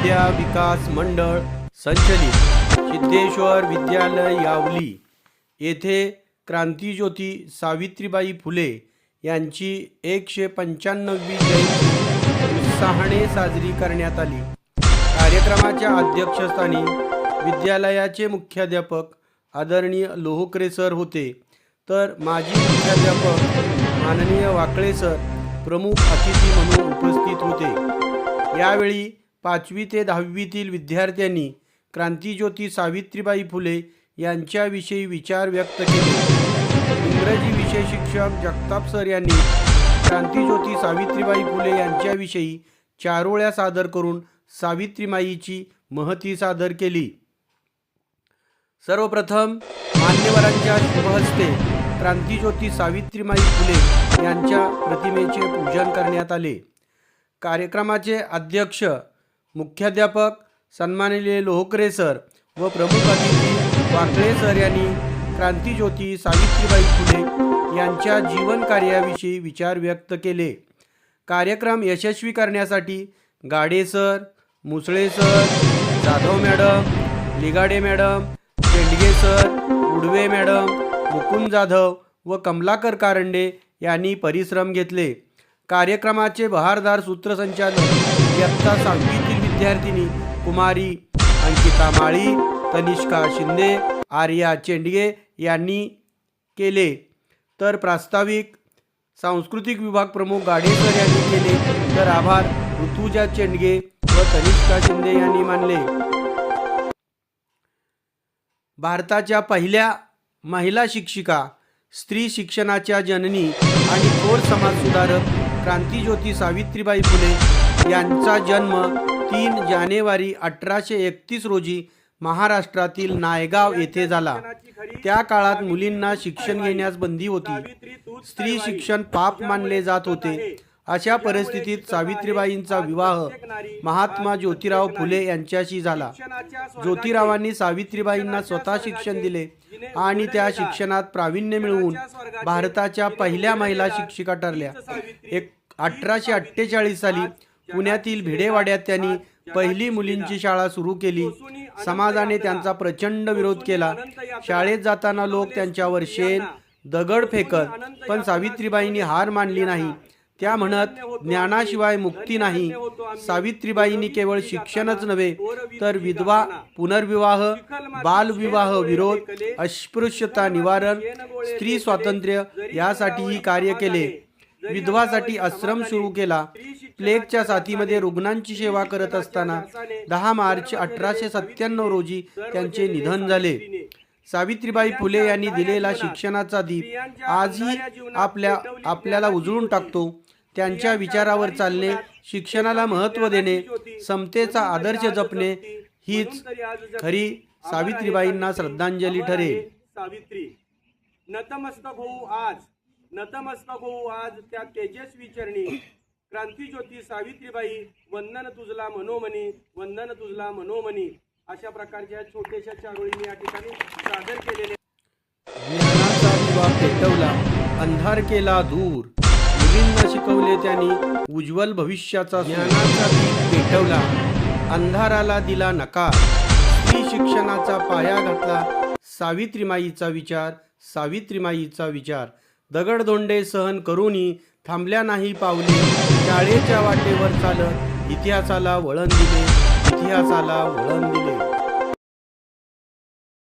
विद्या विकास मंडळ संचलित सिद्धेश्वर विद्यालय यावली. येथे क्रांतीज्योती सावित्रीबाई फुले यांची एकशे पंच्याण्णवी जयंती उत्साहाने साजरी करण्यात आली. कार्यक्रमाच्या अध्यक्षस्थानी विद्यालयाचे मुख्याध्यापक आदरणीय लोहोकरे सर होते. तर माजी मुख्याध्यापक माननीय वाकळे सर प्रमुख अतिथी म्हणून उपस्थित होते. यावेळी पाचवी ते दहावीतील विद्यार्थ्यांनी क्रांतीज्योती सावित्रीबाई फुले यांच्याविषयी विचार व्यक्त केले. इंग्रजी विषय शिक्षक जगताप सर यांनी क्रांतीज्योती सावित्रीबाई फुले यांच्याविषयी चारोळ्या सादर करून सावित्रीमाईची महती सादर केली. सर्वप्रथम मान्यवरांच्या शुभहस्ते क्रांतीज्योती सावित्रीमाई फुले यांच्या प्रतिमेचे पूजन करण्यात आले. कार्यक्रमाचे अध्यक्ष मुख्याध्यापक सन्मानिले लोहकरे सर व प्रमुख अतिथी वाकळे सर यांनी क्रांतीज्योती सावित्रीबाई फुले यांच्या जीवन कार्याविषयी विचार व्यक्त केले. कार्यक्रम यशस्वी करण्यासाठी Gade sir Musale sir Jadhav madam Ligade madam Shendge sir Udave madam Mukund Jadhav व कमलाकर कारंडे यांनी परिश्रम घेतले. कार्यक्रमाचे बहारदार सूत्रसंचालन इयत्ता सहावीतील विद्यार्थिनी कुमारी अंकिता माळी तनिष्का शिंदे आर्या चेंडगे यांनी केले. तर प्रास्ताविक सांस्कृतिक विभाग प्रमुख गाडेकर यांनी केले. तर आभार ऋतुजा चेंडगे व तनिष्का शिंदे यांनी मानले. भारताच्या पहिल्या महिला शिक्षिका स्त्री शिक्षणाच्या जननी आणि थोर समाजसुधारक क्रांतीज्योती सावित्रीबाई फुले यांचा जन्म तीन जानेवारी अठराशे एकतीस रोजी महाराष्ट्रातील नायगाव येथे झाला. त्या काळात मुलींना शिक्षण घेण्यास बंदी होती. स्त्री शिक्षण पाप मानले जात होते. अशा परिस्थितीत सावित्रीबाईंचा विवाह महात्मा ज्योतिराव फुले यांच्याशी झाला. ज्योतिरावांनी सावित्रीबाईंना स्वतः शिक्षण दिले आणि त्या शिक्षणात प्रावीण्य मिळवून भारताच्या पहिल्या महिला शिक्षिका ठरल्या. एक अठराशे अठ्ठेचाळीस साली पुण्यातील भिडेवाड्यात त्यांनी पहिली मुलींची शाळा सुरू केली. समाजाने त्यांचा प्रचंड विरोध केला. शाळेत जाताना लोक त्यांच्यावर शेण दगड फेकत पण सावित्रीबाईंनी हार मानली नाही. त्या म्हणत ज्ञानाशिवाय मुक्ती नाही. सावित्रीबाईंनी केवळ शिक्षणच नव्हे तर विधवा पुनर्विवाह बालविवाह विरोध अस्पृश्यता निवारण स्त्री स्वातंत्र्य यासाठीही कार्य केले. विधवासाठी आश्रम सुरू केला. प्लेगच्या साथीमध्ये रुग्णांची सेवा करत असताना दहा मार्च अठराशे सत्त्याण्णव रोजी त्यांचे निधन झाले. सावित्रीबाई फुले यांनी दिलेला शिक्षणाचा दीप आजही आपल्या आपल्याला उजळून टाकतो. त्यांच्या विचारावर चालणे शिक्षणाला महत्त्व देणे समतेचा आदर्श जपणे हीच खरी सावित्रीबाईंना श्रद्धांजली ठरेल. सावित्री नतमस्तक होऊ आज. नतमस्तक होऊ आज त्या तेजस्वी चरणी. क्रांतीज्योती सावित्रीबाई वंदन तुझला मनोमनी वंदन तुझला मनोमनी अशा प्रकारच्या छोट्याशा चारोळी मी या ठिकाणी सादर केलेले ज्ञानाचा दिवा पेटवला अंधार केला दूर. मुलींना शिकवले त्यांनी उज्ज्वल भविष्याचा ज्ञानाचा दीप पेटवला अंधाराला दिला नकार. स्त्री शिक्षणाचा पाया घातला सावित्रीमाईचा विचार सावित्रीमाईचा विचार. दगडधोंडे सहन करूनही थांबल्या नाही पावले. शाळेच्या वाटेवर चालत इतिहासाला वळण दिले. इतिहासाला वळण दिले.